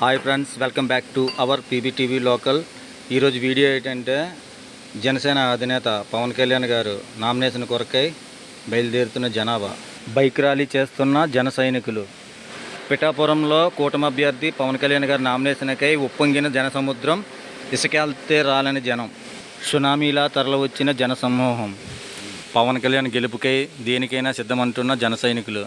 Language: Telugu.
Hi friends welcome back to our PBTV local ఈరోజు వీడియో ఏంటంటే జనసేన అధినేత పవన్ కళ్యాణ్ గారు నామినేషన్ కొరకై బయలుదేరుతున్న జనాభా. బైక్ ర్యాలీ చేస్తున్న జన సైనికులు. పిఠాపురంలో కూటమి అభ్యర్థి పవన్ కళ్యాణ్ గారి నామినేషన్కై ఉప్పొంగిన జనసముద్రం ఇసుకెళ్తే రాలని జనం. సునామీలా తరలివచ్చిన జనసమూహం. పవన్ కళ్యాణ్ గెలుపుకై దేనికైనా సిద్ధమంటున్న జన సైనికులు.